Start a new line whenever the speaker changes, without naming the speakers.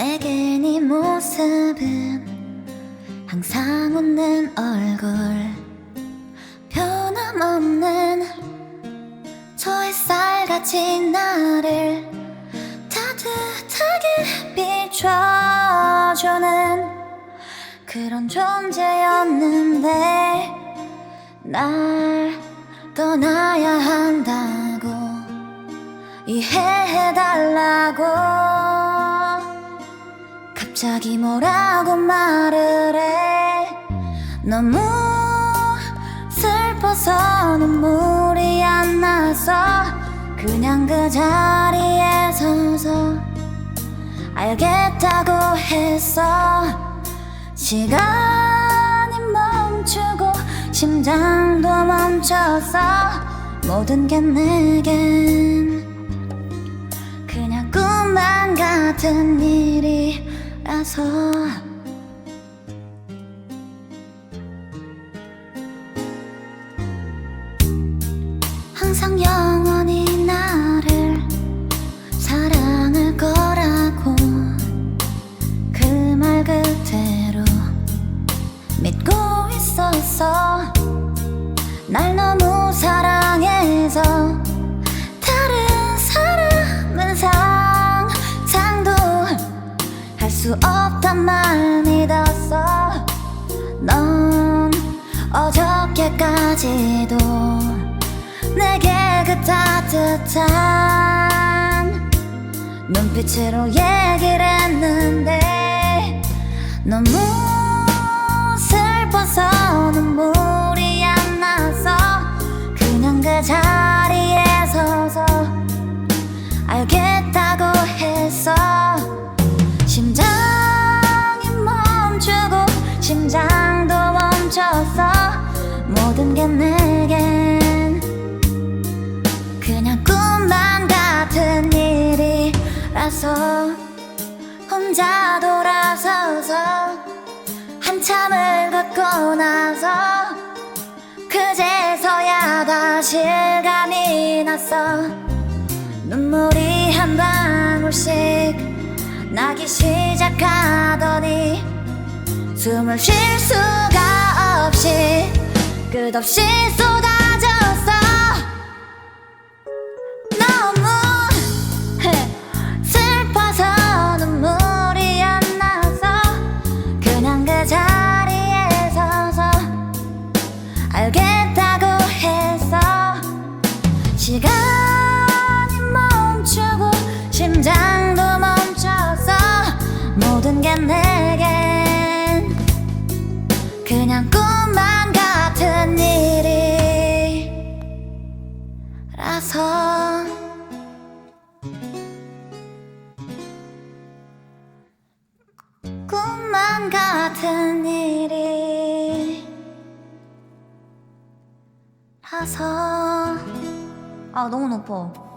내게 네 모습은 항상 웃는 얼굴 변함없는 저 햇살같이 나를 따뜻하게 비춰주는 그런 존재였는데 날 떠나야 한다 갑자기 뭐라고 말을 해. 너무 슬퍼서 눈물이 안 나서 그냥 그 자리에 서서 알겠다고 했어. 시간이 멈추고 심장도 멈췄어 모든 게 내겐 그냥 꿈만 같은 일 이라서. 항상 영원히 나를 사랑할 거라고. 그 말 그대로 믿고 있었어 날 너무 어저께까지도 내게 그 따뜻한 눈빛으로 얘기를 했는데 너무 슬퍼서 눈물이 안 나서 그냥 그 자리에 서서 알겠다고 했어 혼자 돌아서서 한참을 걷고 나서 그제서야 다시 실감이 났어. 눈물이 한 방울씩 나기 시작하더니 숨을 쉴 수가 없이 끝없이 쏟아 심장도 멈췄어 모든 게 내겐 그냥 꿈만 같은 일이라서. 꿈만 같은 일이라서. 아 너무 높아